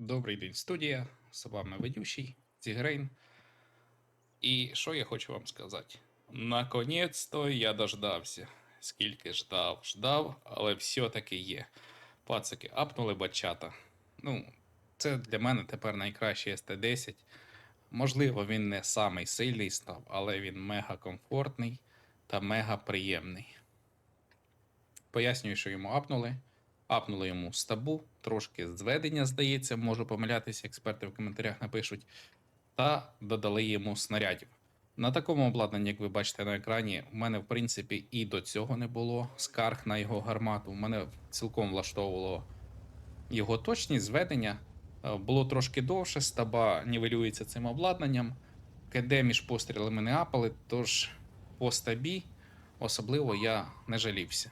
Добрий день, студія. З вами ведущий Тігрейн. І що я хочу вам сказати? Наконець-то я дождався. Скільки ждав, ждав, але все-таки є. Пацики апнули бачата. Ну, це для мене тепер найкращий СТ-10. Можливо, він не самий сильний став, але він мега комфортний та мега приємний. Пояснюю, що йому апнули. Апнули йому стабу, трошки зведення, здається, можу помилятися, експерти в коментарях напишуть. Та додали йому снарядів. На такому обладнанні, як ви бачите на екрані, у мене, в принципі, і до цього не було скарг на його гармату. У мене цілком влаштовувало його точність зведення. Е, Було трошки довше, стаба нівелюється цим обладнанням. КД між пострілами не апали, тож по стабі особливо я не жалівся.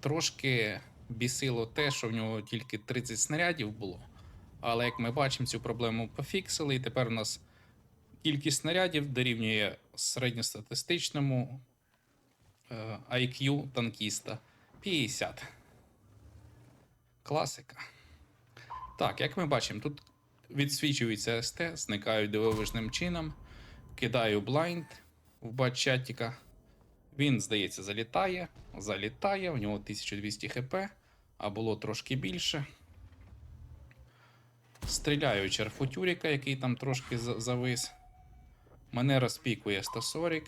Трошки бісило те, що в нього тільки 30 снарядів було. Але як ми бачимо, цю проблему пофіксили, і тепер у нас кількість снарядів дорівнює середньостатистичному е, IQ танкіста 50. Класика. Так, як ми бачимо, тут відсвічується СТ, зникають дивовижним чином. Кидаю блайнд в бат-чатіка. Він, здається, залітає, залітає, у нього 1200 хп, а було трошки більше. Стріляю черфутюріка, який там трошки завис. Мене розпікує 140.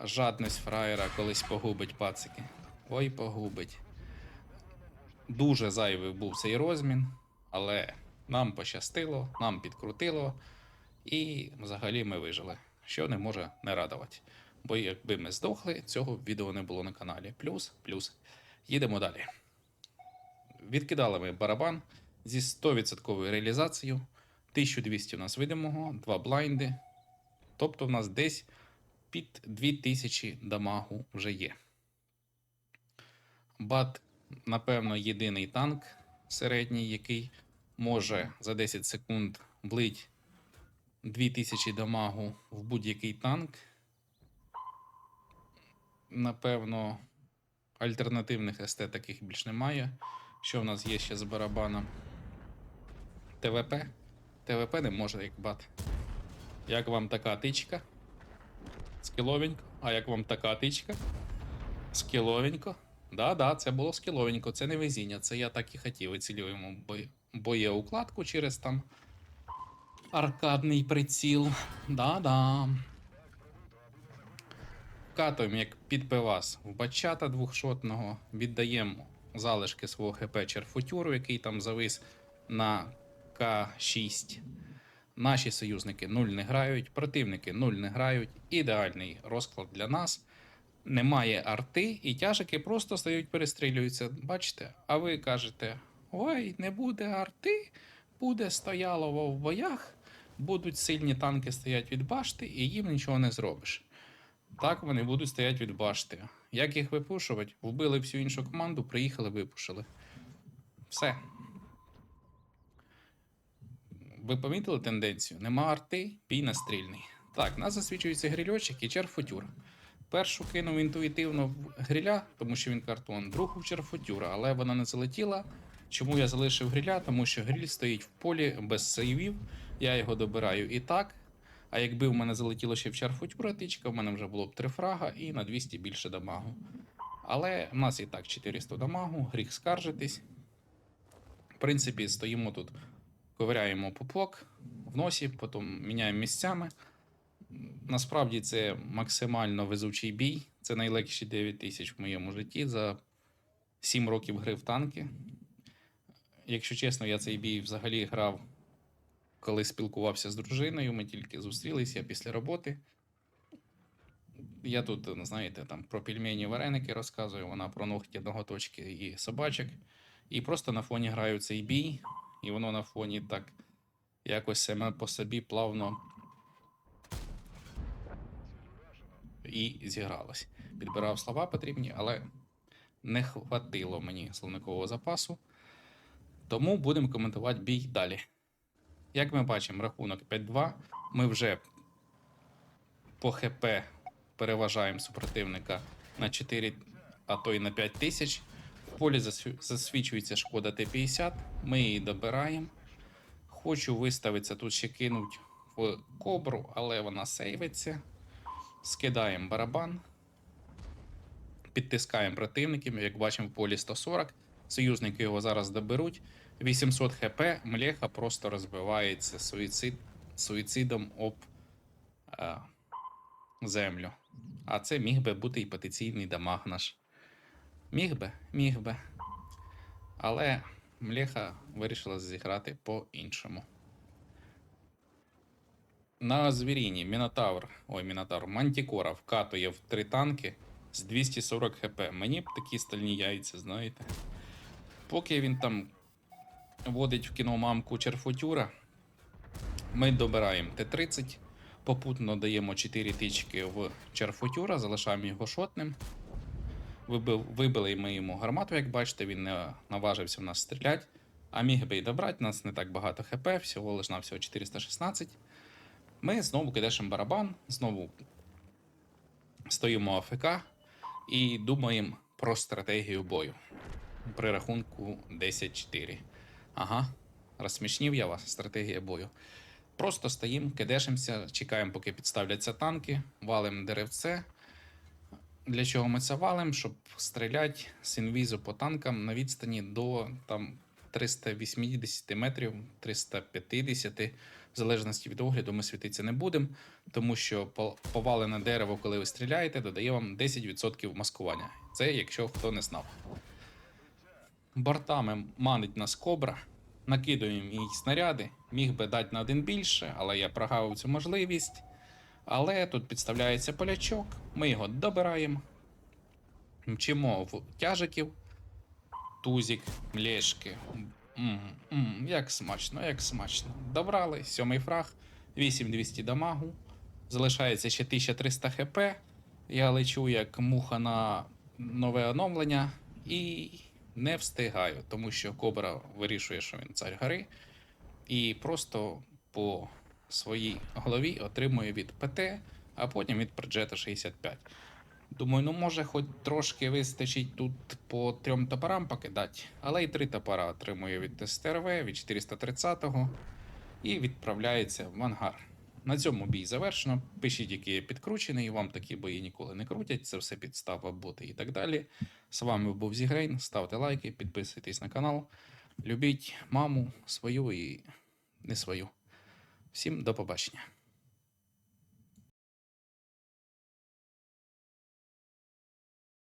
Жадність фраєра колись погубить пацики. Ой, погубить. Дуже зайвий був цей розмін, але нам пощастило, нам підкрутило, і взагалі ми вижили, що не може не радувати. Бо якби ми здохли, цього відео не було на каналі. Плюс, плюс. Їдемо далі. Відкидали ми барабан зі 100% реалізацією. 1200 у нас видимого, 2 блайнди. Тобто в нас десь під 2000 дамагу вже є. Бат, напевно, єдиний танк середній, який може за 10 секунд влить 2000 дамагу в будь-який танк. Напевно, альтернативних СТ таких більш немає. Що в нас є ще з барабаном? ТВП. ТВП не може як бат. Як вам така тичка? Скіловенько. А як вам така тичка? Скіловенько. Да-да, це було скіловенько, це не везіння, це я так і хотів. Вицілюємо боєукладку через там аркадний приціл. Да-да. Вкатуємо як під пивас в бачата двохшотного, віддаємо залишки свого ХП черфутюру, який там завис на К6. Наші союзники 0 не грають, противники 0 не грають. Ідеальний розклад для нас. Немає арти, і тяжики просто стають перестрілюються. Бачите? А ви кажете: ой, не буде арти, буде стоялово в боях, будуть сильні танки стоять від башти, і їм нічого не зробиш. Так вони будуть стояти від башти. Як їх випушувати? Вбили всю іншу команду, приїхали, випушили. Все. Ви помітили тенденцію? Нема арти, бій настрільний. Так, нас засвічується грильочок і черфутюр. Першу кинув інтуїтивно в гриля, тому що він картон, другу в черфутюра, але вона не залетіла. Чому я залишив гриля? Тому що гриль стоїть в полі без сейвів, я його добираю і так. А якби в мене залетіло ще в чарфутюра тичка, в мене вже було б 3 фрага і на 200 більше дамагу. Але в нас і так 400 дамагу, гріх скаржитись. В принципі, стоїмо тут, ковиряємо пупок в носі, потім міняємо місцями. Насправді це максимально везучий бій. Це найлегші 9 тисяч в моєму житті за 7 років гри в танки. Якщо чесно, я цей бій взагалі грав, коли спілкувався з дружиною. Ми тільки зустрілися після роботи. Я тут, знаєте, там про пельмені вареники розказую, вона про ногті ноготочки і собачок. І просто на фоні граю цей бій, і воно на фоні так якось саме по собі плавно і зігралось. Підбирав слова потрібні, але не хватило мені словникового запасу. Тому будемо коментувати бій далі. Як ми бачимо, рахунок 5-2. Ми вже по ХП переважаємо супротивника на 4, а то й на 5 тисяч. В полі засвічується шкода Т-50. Ми її добираємо. Хочу виставитися, тут ще кинуть в кобру, але вона сейвиться. Скидаємо барабан. Підтискаємо противників, як бачимо в полі 140. Союзники його зараз доберуть. 800 хп, млеха просто розбивається суїцид, суїцидом об е, землю. А це міг би бути і потенційний дамаг наш. Міг би, міг би. Але млеха вирішила зіграти по-іншому. На звіріні Мінотавр, ой, Мінотавр, Мантікора вкатує в три танки з 240 хп. Мені б такі стальні яйця, знаєте. Поки він там водить в кіно мамку Черфутюра, ми добираємо Т-30, попутно даємо 4 тички в Черфутюра, залишаємо його шотним. Вибили ми йому гармату, як бачите, він не наважився в нас стріляти. А міг би і добрати, нас не так багато хп, всього лиш на всього 416. Ми знову кидешем барабан, знову стоїмо АФК і думаємо про стратегію бою. При рахунку 10-4. Ага, розсмішнів я вас, стратегія бою. Просто стоїмо, кидешимося, чекаємо, поки підставляться танки, валимо деревце. Для чого ми це валимо? Щоб стріляти з інвізу по танкам на відстані до там, 380 метрів, 350, в залежності від огляду, ми світитися не будемо, тому що по- повалене дерево, коли ви стріляєте, додає вам 10% маскування. Це якщо хто не знав. Бортами манить нас кобра, накидуємо їй снаряди, міг би дати на один більше, але я прогавив цю можливість. Але тут підставляється полячок, ми його добираємо, мчимо в тяжиків, тузик, млешки. М, м, як смачно, як смачно. Добрали, сьомий фраг, 8200 дамагу. Залишається ще 1300 хп. Я лечу як муха на нове оновлення і не встигаю, тому що Кобра вирішує, що він цар гори, і просто по своїй голові отримує від ПТ, а потім від Проджета 65. Думаю, ну може хоч трошки вистачить тут по трьом топорам покидати, але і три топора отримує від СТРВ, від 430-го і відправляється в ангар. На цьому бій завершено. Пишіть, який я підкручений, вам такі бої ніколи не крутять, це все підстава, боти і так далі. З вами був Зігрейн. Ставте лайки, підписуйтесь на канал. Любіть маму свою і не свою. Всім до побачення.